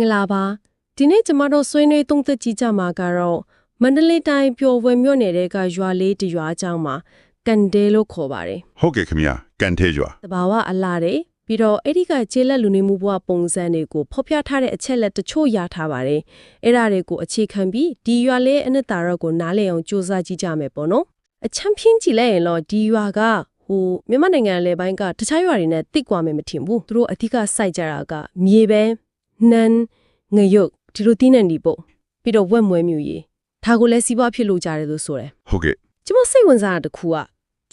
ငလာပါဒီနေ့ကျမတို့ဆွေးနွေးသုံးသပ်ကြည့်ကြမှာကတော့မန္တလေးတိုင်းပျော်ဝဲမြို့နယ်တဲကရွာလေးတစ်ရွာအကြောင်းမှာကန်တဲလို့ခေါ်ပါတယ်ဟုတ်ကဲ့ခင်ဗျာကန်ထဲကျွာတဘာဝအလားတယ်ပြီးတော့အဲ့ဒီကကျေးလက်လူနေမှုဘဝပုံစံတွေကိုဖော်ပြထားတဲ့အချက်လက်တချို့ရထားပါတယ်အဲ့ဒါတွေကိုအခြေခံပြီးဒီရွာလေးအနှစ်သာရကိုနားလည်အောင်စူးစမ်းကြည့်ကြမယ်ပေါ့နော်အချမ်းဖြင်းကြည့်လိုက်ရင်တော့ဒီရွာကဟိုမြန်မာနိုင်ငံလေပိုင်းကတခြားရွာတွေနဲ့တိတ်ကွာမယ်မထင်ဘူးသူတို့အဓိကစိုက်ကြတာကမြေပဲ နှမ်းငရုတ်ဒီလိုတီးနှံဒီပေါ့ပြီးတော့ဝက်မွဲမြူရီဒါကိုလည်းစီးပွားဖြစ်လို့ကြတယ်လို့ဆိုတယ်ဟုတ်ကဲ့ကျမစိတ်ဝင်စားတာတစ်ခုက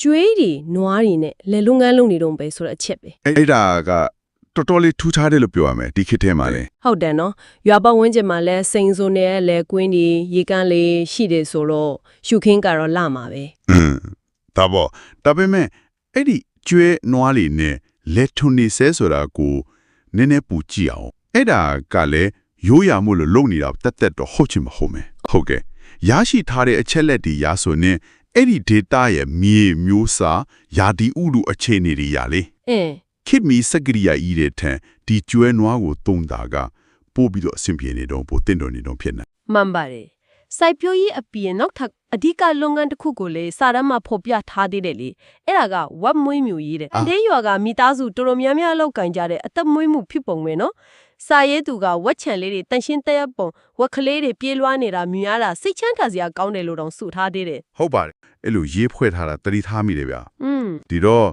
ကျွေးတွေနွားတွေနဲ့လေလုံငန်းလုံးနေတော့ပဲဆိုတဲ့အချက်ပဲအဲ့အဲ့ဒါကတော်တော်လေးထူးခြားတယ်လို့ပြောရမယ်ဒီခေတ်ထဲမှာလေဟုတ်တယ်နော်ရွာပတ်ဝန်းကျင်မှာလဲစိန်စုံနဲ့လဲကွင်းတွေရေကန်းလေးရှိတယ်ဆိုတော့ရှုခင်းကတော့လာမှာပဲอืมဒါပေါ့ဒါပေမဲ့အဲ့ဒီကျွဲနွားလေးနဲ့လက်ထွန်နေဆဲဆိုတာကိုနည်းနည်းပူကြည့်အောင် အဲ့ဒါကလည်းရိုးရာမှုလို့လုံနေတာတက်တက်တော့ဟုတ်ချင်မဟုတ်မယ်ဟုတ်ကဲ့ရရှိထားတဲ့အချက်လက်တွေရဆိုရင်အဲ့ဒီ data ရဲ့မြေမျိုးစာယာဒီဥလူအခြေအနေတွေရလေအင်းခိမီစကရိယာဤတဲ့ထံဒီကျွဲနွားကိုတုံးတာကပို့ပြီးတော့အဆင်ပြေနေတော့ပို့တင်တော်နေတော့ဖြစ်နေမှန်ပါတယ်စိုက်ပျိုးရေးအပြင်နောက်ထပ် အဓိကလုပ်ငန်းတစ်ခုကိုလေစာရမ်းမှာဖော်ပြထားသေးတယ်လေအဲ့ဒါကဝက်မွေးမြူရေးတဲ့အာဒေးရွာကမိသားစုတော်တော်များများလောက်ကင်ကြတဲ့အသက်မွေးမှုဖြစ်ပုံပဲနော်စာရေးသူကဝက်ချံလေးတွေတန်ရှင်းတက်ရပုံဝက်ကလေးတွေပြေးလွှားနေတာမြင်ရတာစိတ်ချမ်းသာစရာကောင်းတယ်လို့တောင်ဆိုထားသေးတယ်ဟုတ်ပါတယ်အဲ့လိုရေးဖွဲ့ထားတာတတိထားမိတယ်ဗျာอืมဒီတော့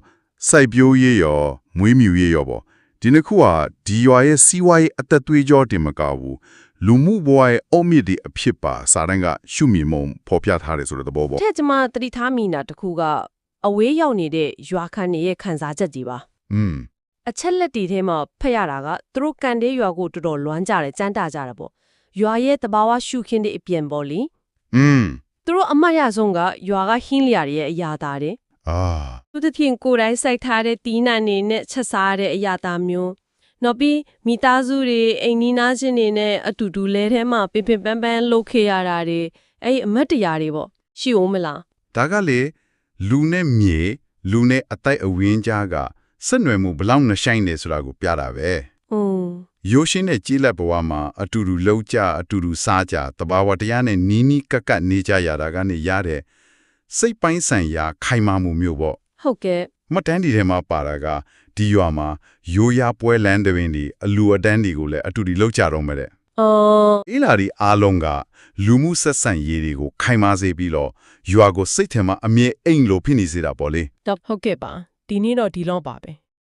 စိုက်ပျိုးရေးရောမွေးမြူရေးရောပေါ့ဒီနှစ်ခုဟာဒီရွာရဲ့စီးပွားရေးအသက်သွေးကြောတင်မကဘူး လူမှုဘဝရဲ့အုံမြင့်တွေအဖြစ်ပါစာတန်းကရှုမြင်မုံဖော်ပြထားတယ်ဆိုတဲ့သဘောပေါ့ တဲ့ကျမတတိထားမိနာတစ်ခုကအဝေးရောက်နေတဲ့ရွာခန်တွေရဲ့ခံစားချက်ကြီးပါ อืม အချက်လက်တွေထဲမှာဖတ်ရတာကသူတို့ကန်တဲ့ရွာကိုတော်တော်လွမ်းကြတယ်ကြမ်းတာကြတယ်ပေါ့ရွာရဲ့တဘာဝရှုခင်းတဲ့အပြင်ပေါ့လေ อืม သူတို့အမတ်ရဆုံးကရွာကဟင်းလျာတွေရဲ့အရာသားတယ် အာ သူတစ်ဖြင့်ကိုယ်တိုင်စိုက်ထားတဲ့တီးနှံတွေနဲ့ချက်စားတဲ့အရာသားမျိုး နောက်ပြီးမိသားစုတွေအိမ်နီးနားချင်းတွေနဲ့အတူတူလဲထဲမှာပင်ပင်ပန်းပန်းလှုပ်ခေရတာတွေအဲ့ဒီအမတ်တရားတွေပေါ့ရှိအောင်မလားဒါကလေလူနဲ့မြေလူနဲ့အတိုက်အဝင်းကြားကဆက်နွယ်မှုဘလောက်နှဆိုင်နေဆိုတာကိုပြတာပဲอืมရိုးရှင်းတဲ့ကြီးလက်ဘဝမှာအတူတူလှုပ်ကြအတူတူစားကြတဘာဝတရားနဲ့နီးနီးကပ်ကပ်နေကြရတာကနေရတဲ့စိတ်ပိုင်းဆိုင်ရာခိုင်မာမှုမျိုးပေါ့ဟုတ်ကဲ့ မတ်တန်းဒီထဲမှာပါတာကဒီရွာမှာရိုးရာပွဲလန်းတွင်ဒီအလူအတန်းတွေကိုလည်းအတူတူလှုပ်ကြတော့မယ်တဲ့အော်အေးလာဒီအားလုံးကလူမှုဆက်ဆံရေးတွေကိုခိုင်မာစေပြီးတော့ရွာကိုစိတ်ထဲမှာအမြဲအိမ်လိုဖြစ်နေစေတာပေါ့လေတော့ဟုတ်ကဲ့ပါဒီနေ့တော့ဒီလောက်ပါပဲ